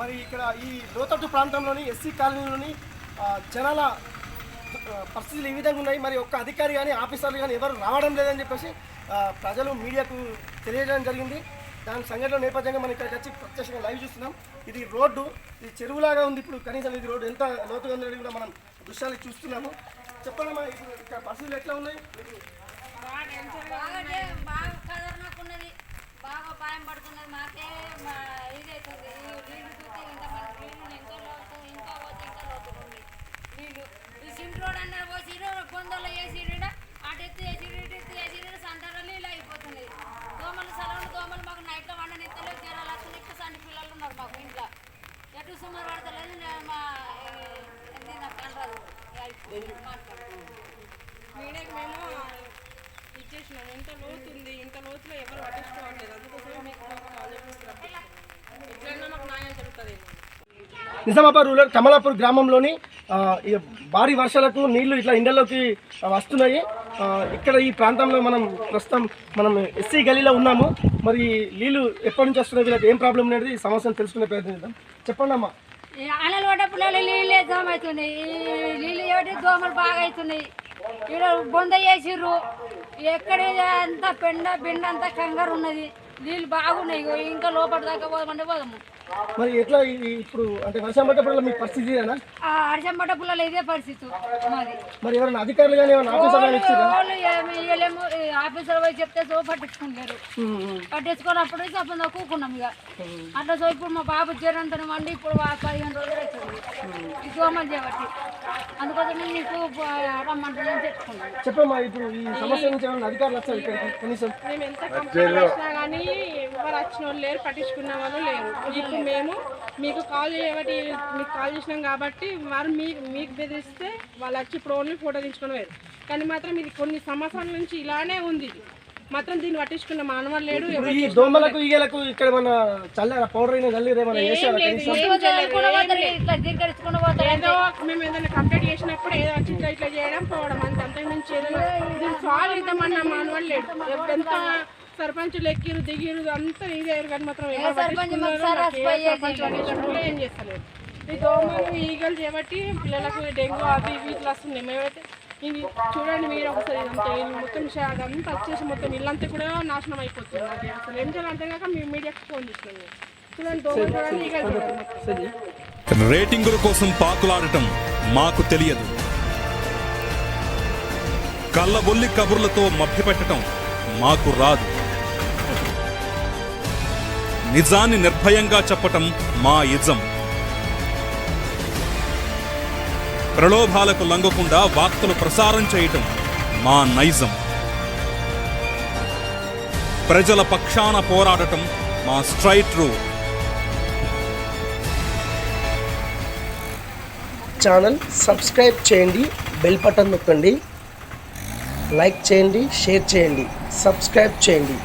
మరి ఇక్కడ ఈ లోతట్టు ప్రాంతంలోని ఎస్సీ కాలనీలోని జనాల పరిస్థితులు ఈ విధంగా ఉన్నాయి. మరి ఒక్క అధికారి కానీ ఆఫీసర్లు కానీ ఎవరు రావడం లేదని చెప్పేసి ప్రజలు మీడియాకు తెలియజేయడం జరిగింది. దాని సంఘటన నేపథ్యంగా మనం ఇక్కడికి వచ్చి ప్రత్యక్షంగా లైవ్ చూస్తున్నాం. ఇది రోడ్డు ఇది చెరువులాగా ఉంది ఇప్పుడు. కనీసం ఇది రోడ్డు ఎంత లోతుగా ఉందని కూడా మనం దృశ్యాలు చూస్తున్నాము. చెప్పండి మా ఇక్కడ పరిస్థితులు ఎట్లా ఉన్నాయి? ఎటు పడతలేదు మా ఏంది నాకు అనరాదు మీడియాకి మేము ఇచ్చేసినాము. ఇంత లోతు ఉంది. ఇంత లోతులో ఎవరు పట్టించుకోవట్లేదు. అందుకోసమే మీకు ఒక కాల్ చేపిస్తున్నాం ఎట్లయినా మాకు న్యాయం జరుగుతుంది. నిజామాబాద్ రూరల్ కమలాపూర్ గ్రామంలోని భారీ వర్షాలకు నీళ్ళు ఇట్లా ఇండల్లోకి వస్తున్నాయి. ఇక్కడ ఈ ప్రాంతంలో మనం ప్రస్తుతం మనం ఎస్సీ గలీలో ఉన్నాము. మరి నీళ్ళు ఎప్పటి నుంచి వస్తున్నాయి వీళ్ళకి ఏం ప్రాబ్లం అనేది ఈ సమస్యను తెలుసుకునే ప్రయత్నం చేద్దాం. చెప్పండి అమ్మా. ఈ ఆనలు పడ్డప్పుడు నీళ్ళే దోమ అవుతున్నాయి నీళ్ళు ఏమిటి దోమలు బాగా అవుతున్నాయి ఇక్కడ బొంద వేసిర్రు. ఎక్కడ అంతా పెండ బెండ అంతా కంగారు ఉన్నది. నీళ్ళు బాగున్నాయి. ఇంకా లోపల దాకా పోదామంటే పోదాము. మరి ఎట్లా ఇప్పుడు అంటే వర్షం పడ్డప్పుడు మీ పరిస్థితి ఇదేనా? ఆ అడిసం పడ్డ పుల్లలు ఇదే పరిస్థితి మాది. మరి ఎవరైనా అధికారులు కానీ ఏమైనా ఆఫీసర్ ఆఫీసర్ పోయి చెప్తే సో పట్టించుకుంటారు. పట్టించుకున్నప్పుడు అప్పుడు కూకున్నాం ఇక. అట్లా సో ఇప్పుడు మా బాబు జ్వరంతో వండి ఇప్పుడు వా- పదిహేను రోజులు అవుతుంది ఈ దోమలు చేయబట్టి అందుకోసం నీకు రమ్మంటున్నాను తెచ్చుకున్నాను చెప్పమ్మా ఇప్పుడు ఈ సమస్య నుంచి అధికారులు వచ్చారు ఇక్కడికి కనీసం. మేము ఎంత కంప్లైంట్ చేసినా కానీ వచ్చిన వాళ్ళు లేరు పట్టించుకున్న వాళ్ళు లేరు. ఇప్పుడు మేము మీకు కాల్ చేయబట్టి మీకు కాల్ చేసినాం కాబట్టి వారు మీ మీకు బెదిరిస్తే వాళ్ళు వచ్చి ఇప్పుడు ఓన్లీ ఫోటో తీసుకుని వేరు కానీ మాత్రం ఇది కొన్ని సంవత్సరాల నుంచి ఇలానే ఉంది. మాత్రం దీన్ని పట్టించుకున్న మానవాళ్ళు లేడు ఈ దోమలకు ఈగలకు ఇక్కడ మన చల్లారా పౌడర్ అయినా ఏమైనా ఏదో మేము ఏదైనా కంప్లైంట్ చేసినప్పుడు ఏదో వచ్చి ఇట్లా ఇట్లా చేయడం పోవడం అంత అంతకు మించి ఏదైనా దీన్ని సాల్వ్ అవుతామన్న మానవాళ్ళు లేడు ఎంత సర్పంచులు ఎక్కిరు దిగిరు అంతా ఇదేరు కానీ మాత్రం ఏ చేస్తలేదు. ఈ దోమలు ఈగలు చేపట్టి పిల్లలకు డెంగ్యూ అవి ఇవి ఇట్లా వస్తున్నాయి. మేమైతే ఇవి చూడండి మీరు ఒకసారి ఇదంతా మొత్తం అదంతా వచ్చేసి మొత్తం ఇల్లంతా కూడా నాశనం అయిపోతుంది. అది అసలు ఏం చేయాలంటే కాక మీ మీడియాకి ఫోన్ మేము. చూడండి దోమలు చూడండి ఈగలు చూడండి రేటింగుల కోసం పాకులాడటం మాకు తెలియదు. కళ్ళబొల్లి కబుర్లతో మభ్యపెట్టడం మాకు రాదు. నిజాన్ని నిర్భయంగా చెప్పటం మా ఇజం. ప్రలోభాలకు లంగకుండా వార్తలు ప్రసారం చేయటం మా నైజం. ప్రజల పక్షాన పోరాడటం మా స్ట్రైట్ రూ ఛానల్ సబ్స్క్రైబ్ చేయండి బెల్ బటన్ నొక్కండి లైక్ చేయండి షేర్ చేయండి సబ్స్క్రైబ్ చేయండి.